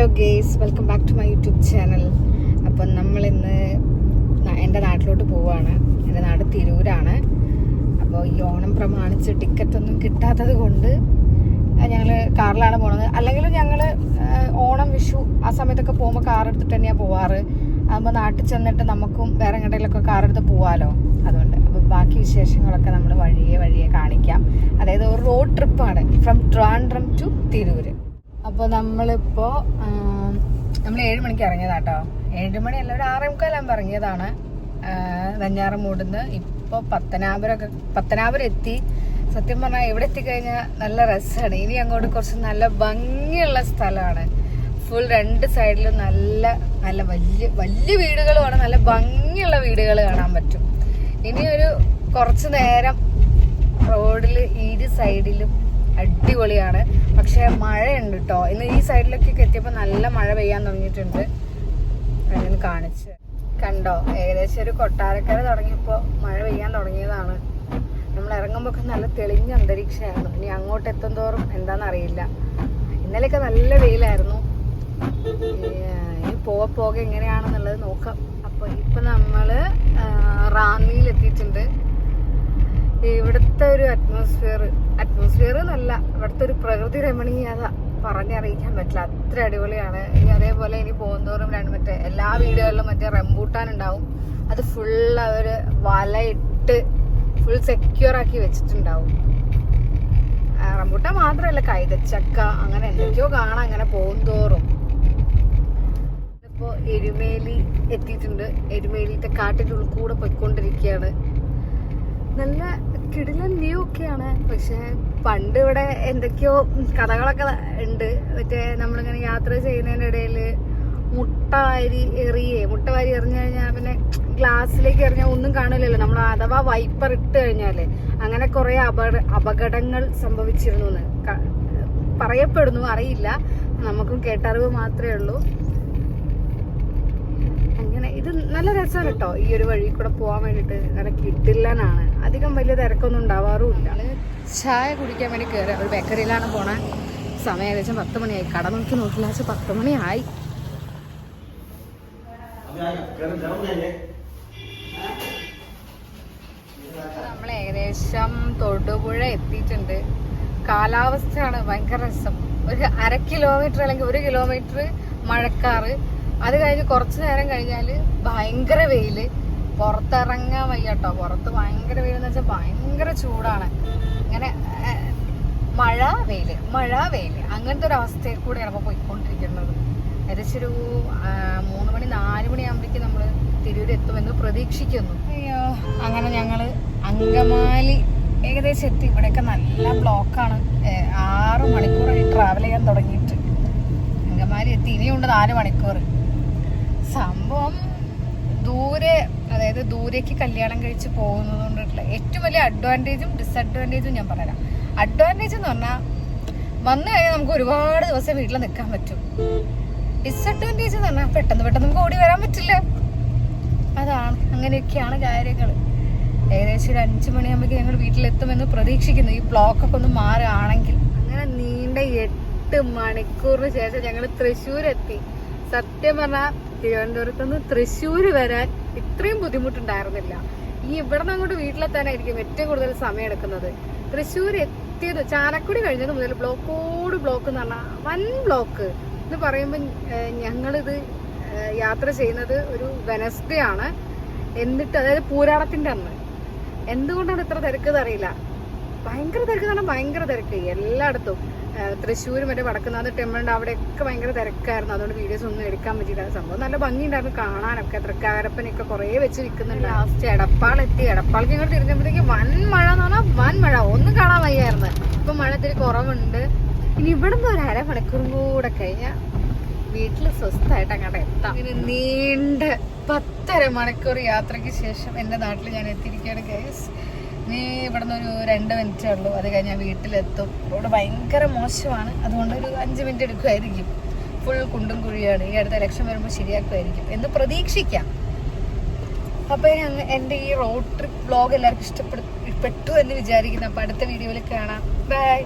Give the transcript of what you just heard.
Hello guys welcome back to my YouTube channel അപ്പം നമ്മൾ ഇന്ന് എന്റെ നാട്ടിലോട്ട് പോവുകയാണ് എന്റെ നാട് തിരൂരാണ്. അപ്പോൾ ഈ ഓണം പ്രമാണിച്ച് ടിക്കറ്റൊന്നും കിട്ടാത്തത് കൊണ്ട് ഞങ്ങൾ കാറിലാണ് പോണത്. അല്ലെങ്കിൽ ഞങ്ങൾ ഓണം വിഷു ആ സമയത്തൊക്കെ പോകുമ്പോൾ കാർ എടുത്തിട്ട് തന്നെയാണ് പോവാറ്. ആകുമ്പോൾ നാട്ടിൽ ചെന്നിട്ട് നമുക്കും വേറെ എങ്ങോട്ടെങ്കിലൊക്കെ കാർ എടുത്ത് പോവാലോ. അതുകൊണ്ട് അപ്പോൾ ബാക്കി വിശേഷങ്ങളൊക്കെ നമ്മൾ വഴിയെ വഴിയെ കാണിക്കാം. അതായത് ഒരു റോഡ് ട്രിപ്പാണ് ഫ്രം ട്രാൻഡ്രം ടു തിരൂര്. അപ്പോൾ നമ്മളിപ്പോൾ നമ്മൾ ഏഴ് മണിക്ക് ഇറങ്ങിയതാട്ടോ. ഏഴ് മണി അല്ല ഒരു ആറേ മുക്കാലാകുമ്പോൾ ഇറങ്ങിയതാണ്. നെഞ്ഞാറമൂടുന്ന് ഇപ്പോൾ പത്തനാപുരമൊക്കെ പത്തനാപുരം എത്തി. സത്യം പറഞ്ഞാൽ എവിടെ എത്തിക്കഴിഞ്ഞാൽ നല്ല രസമാണ് ഇനി അങ്ങോട്ട് കുറച്ച് നല്ല ഭംഗിയുള്ള സ്ഥലമാണ്. ഫുൾ രണ്ട് സൈഡിലും നല്ല നല്ല വലിയ വലിയ വീടുകളുമാണ്. നല്ല ഭംഗിയുള്ള വീടുകൾ കാണാൻ പറ്റും. ഇനി ഒരു കുറച്ച് നേരം റോഡിൽ ഇരു സൈഡിലും അടിപൊളിയാണ്. പക്ഷെ മഴയുണ്ട് കേട്ടോ ഇന്ന് ഈ സൈഡിലേക്കൊക്കെ എത്തിയപ്പോൾ നല്ല മഴ പെയ്യാൻ തുടങ്ങിയിട്ടുണ്ട്. അങ്ങനെ കാണിച്ച് കണ്ടോ? ഏകദേശം ഒരു കൊട്ടാരക്കര തുടങ്ങിയപ്പോൾ മഴ പെയ്യാൻ തുടങ്ങിയതാണ്. നമ്മൾ ഇറങ്ങുമ്പോൾ ഒക്കെ നല്ല തെളിഞ്ഞ അന്തരീക്ഷമായിരുന്നു. ഇനി അങ്ങോട്ട് എത്തും തോറും എന്താണെന്നറിയില്ല ഇന്നലെയൊക്കെ നല്ല വെയിലായിരുന്നു. ഇനി പോകെ പോകെ എങ്ങനെയാണെന്നുള്ളത് നോക്കാം. അപ്പോൾ ഇപ്പം നമ്മൾ റാന്നിയിൽ എത്തിയിട്ടുണ്ട് ഇവിടുത്തെ ഒരു അറ്റ്മോസ്ഫിയർ അറ്റ്മോസ്ഫിയർ എന്നല്ല ഇവിടുത്തെ ഒരു പ്രകൃതി രമണീയത പറഞ്ഞറിയിക്കാൻ പറ്റില്ല. അത്ര അടിപൊളിയാണ്. ഇനി അതേപോലെ ഇനി പോകുന്നതോറും രണ്ട് മറ്റേ എല്ലാ വീടുകളിലും മറ്റേ റംബൂട്ടാൻ ഉണ്ടാവും. അത് ഫുൾ അവർ വലയിട്ട് ഫുൾ സെക്യൂർ ആക്കി വെച്ചിട്ടുണ്ടാവും. റംബൂട്ടാൻ മാത്രമല്ല കൈതച്ചക്ക അങ്ങനെ എന്തൊക്കെയോ കാണാം അങ്ങനെ പോകുന്തോറും. ഇപ്പോൾ എരുമേലി എത്തിയിട്ടുണ്ട്. എരുമേലിത്തെ കാട്ടിന്റെ ഉള്ളിൽ കൂടെ പോയിക്കൊണ്ടിരിക്കുകയാണ്. നല്ല കിടിലൻ വ്യൂ ഒക്കെയാണ് പക്ഷെ പണ്ട് ഇവിടെ എന്തൊക്കെയോ കഥകളൊക്കെ ഉണ്ട്. മറ്റേ നമ്മളിങ്ങനെ യാത്ര ചെയ്യുന്നതിന്റെ ഇടയിൽ മുട്ട വാരി എറിയേ. മുട്ട വാരി എറിഞ്ഞു കഴിഞ്ഞാൽ പിന്നെ ഗ്ലാസ്സിലേക്ക് എറിഞ്ഞാൽ ഒന്നും കാണില്ലല്ലോ. നമ്മൾ അഥവാ വൈപ്പർ ഇട്ട് കഴിഞ്ഞാൽ അങ്ങനെ കുറേ അപകട അപകടങ്ങൾ സംഭവിച്ചിരുന്നു എന്ന് പറയപ്പെടുന്നു. അറിയില്ല. നമുക്കും കേട്ടറിവ് മാത്രമേ ഉള്ളൂ. അങ്ങനെ ഇത് നല്ല രസമാണ് കേട്ടോ ഈ ഒരു വഴി കൂടെ പോകാൻ വേണ്ടിയിട്ട് അങ്ങനെ കിട്ടില്ലെന്നാണ് അധികം വലിയ തിരക്കൊന്നും ഉണ്ടാവാറുമില്ല. ചായ കുടിക്കാൻ വേണ്ടി കയറുക ഒരു ബേക്കറിയിലാണ് പോണേ. സമയം ഏകദേശം പത്ത് മണിയായി. കട നോക്കി നോക്കില്ല. വെച്ചാൽ പത്ത് മണിയായി. നമ്മൾ ഏകദേശം തൊടുപുഴ എത്തിയിട്ടുണ്ട്. കാലാവസ്ഥയാണ് ഭയങ്കര രസം. ഒരു അര കിലോമീറ്റർ അല്ലെങ്കിൽ ഒരു കിലോമീറ്റർ മഴക്കാറ് അത് കഴിഞ്ഞ് കുറച്ച് നേരം കഴിഞ്ഞാൽ ഭയങ്കര വെയിൽ. പുറത്തിറങ്ങാൻ വയ്യ കേട്ടോ പുറത്ത് ഭയങ്കര വെയിലെന്ന് വെച്ചാൽ ഭയങ്കര ചൂടാണ്. അങ്ങനെ മഴ വെയിൽ മഴ വെയിൽ. അങ്ങനത്തെ ഒരു അവസ്ഥയിൽ കൂടെയാണ് ഇപ്പോൾ പോയിക്കൊണ്ടിരിക്കുന്നത്. ഏകദേശം ഒരു മൂന്ന് മണി നാല് മണിയാകുമ്പോഴേക്കും നമ്മൾ തിരൂര് എത്തുമെന്ന് പ്രതീക്ഷിക്കുന്നു. അയ്യോ അങ്ങനെ ഞങ്ങൾ അങ്കമാലി ഏകദേശം എത്തി. ഇവിടെയൊക്കെ നല്ല ബ്ലോക്കാണ്. ആറ് മണിക്കൂറായി ട്രാവൽ ചെയ്യാൻ തുടങ്ങിയിട്ട്. അങ്കമാലി എത്തി. ഇനിയുണ്ട് നാല് മണിക്കൂർ സംഭവം ദൂരെ അതായത് ദൂരേക്ക് കല്യാണം കഴിച്ച് പോകുന്നത് കൊണ്ടിട്ടുള്ള ഏറ്റവും വലിയ അഡ്വാന്റേജും ഡിസഡ്വാന്റേജും ഞാൻ പറയാം അഡ്വാന്റേജ് എന്ന് പറഞ്ഞാൽ വന്നു കഴിഞ്ഞാൽ നമുക്ക് ഒരുപാട് ദിവസം വീട്ടിൽ നിൽക്കാൻ പറ്റും. ഡിസഡ്വാന്റേജ് എന്ന് പറഞ്ഞാൽ പെട്ടെന്ന് പെട്ടെന്ന് നമുക്ക് ഓടി വരാൻ പറ്റില്ല. അതാണ് അങ്ങനെയൊക്കെയാണ് കാര്യങ്ങൾ ഏകദേശം ഒരു അഞ്ച് മണിയാകുമ്പോഴേക്കും ഞങ്ങൾ വീട്ടിലെത്തുമെന്ന് പ്രതീക്ഷിക്കുന്നു. ഈ ബ്ലോക്കൊക്കെ ഒന്ന് മാറുകയാണെങ്കിൽ. അങ്ങനെ നീണ്ട എട്ട് മണിക്കൂറിന് ശേഷം ഞങ്ങൾ തൃശ്ശൂരെത്തി. സത്യം പറഞ്ഞാൽ തിരുവനന്തപുരത്ത് നിന്ന് തൃശ്ശൂർ വരാൻ ഇത്രയും ബുദ്ധിമുട്ടുണ്ടായിരുന്നില്ല. ഈ ഇവിടെ നിന്ന് അങ്ങോട്ട് വീട്ടിലെത്താനായിരിക്കും ഏറ്റവും കൂടുതൽ സമയം എടുക്കുന്നത് തൃശ്ശൂർ എത്തിയത് ചാലക്കുടി കഴിഞ്ഞത് മുതൽ ബ്ലോക്കോട് ബ്ലോക്ക് എന്ന് പറഞ്ഞാൽ വൻ ബ്ലോക്ക് എന്ന് പറയുമ്പോൾ ഞങ്ങളിത് യാത്ര ചെയ്യുന്നത് ഒരു വെനസ്ഡേ ആണ്. എന്നിട്ട് അതായത് പൂരാടത്തിന്റെ അന്ന്. എന്തുകൊണ്ടാണ് ഇത്ര തിരക്ക് എന്നറിയില്ല ഭയങ്കര തിരക്ക് എന്ന് പറഞ്ഞാൽ ഭയങ്കര തിരക്ക് എല്ലായിടത്തും. തൃശ്ശൂർ മറ്റേ വടക്കുന്നാഥ് ടെമ്പിളിന്റെ അവിടെയൊക്കെ ഭയങ്കര തിരക്കായിരുന്നു. അതുകൊണ്ട് വീഡിയോസ് ഒന്നും എടുക്കാൻ പറ്റിയില്ല. സംഭവം നല്ല ഭംഗിയുണ്ടായിരുന്നു കാണാനൊക്കെ. തൃക്കാരപ്പനൊക്കെ കുറേ വെച്ച് വിൽക്കുന്നുണ്ട് ലാസ്റ്റ് എടപ്പാൾ എത്തി എടപ്പാൾക്ക് ഇങ്ങോട്ട് തിരിഞ്ഞപ്പോഴത്തേക്ക് വൻ മഴ എന്ന് പറഞ്ഞാൽ വൻ മഴ. ഒന്നും കാണാൻ വയ്യായിരുന്നു. ഇപ്പൊ മഴ ഇത്തിരി കുറവുണ്ട്. ഇനി ഇവിടുന്ന് ഒരു അരമണിക്കൂറും കൂടെ കഴിഞ്ഞാൽ വീട്ടിൽ സ്വസ്ഥമായിട്ട് അങ്ങോട്ട് എത്താം. ഇനി നീണ്ട പത്തര മണിക്കൂർ യാത്രയ്ക്ക് ശേഷം എന്റെ നാട്ടിൽ ഞാൻ എത്തിയിരിക്കുകയാണ് ഗൈസ് നീ ഇവിടെ നിന്ന് ഒരു രണ്ട് മിനിറ്റേ ഉള്ളൂ. അത് കഴിഞ്ഞാൽ വീട്ടിലെത്തും. ഇവിടെ ഭയങ്കര മോശമാണ്. അതുകൊണ്ട് ഒരു അഞ്ച് മിനിറ്റ് എടുക്കുമായിരിക്കും ഫുൾ കുണ്ടും കുഴിയാണ് ഈ അടുത്ത ഇലക്ഷൻ വരുമ്പോൾ ശരിയാക്കുമായിരിക്കും എന്ന് പ്രതീക്ഷിക്കാം. അപ്പോൾ എന്റെ ഈ റോഡ് ട്രിപ്പ് വ്ളോഗ് എല്ലാവർക്കും ഇഷ്ടപ്പെട്ടു പെട്ടു എന്ന് വിചാരിക്കുന്നു. അപ്പോൾ അടുത്ത വീഡിയോയിൽ കാണാം. ബൈ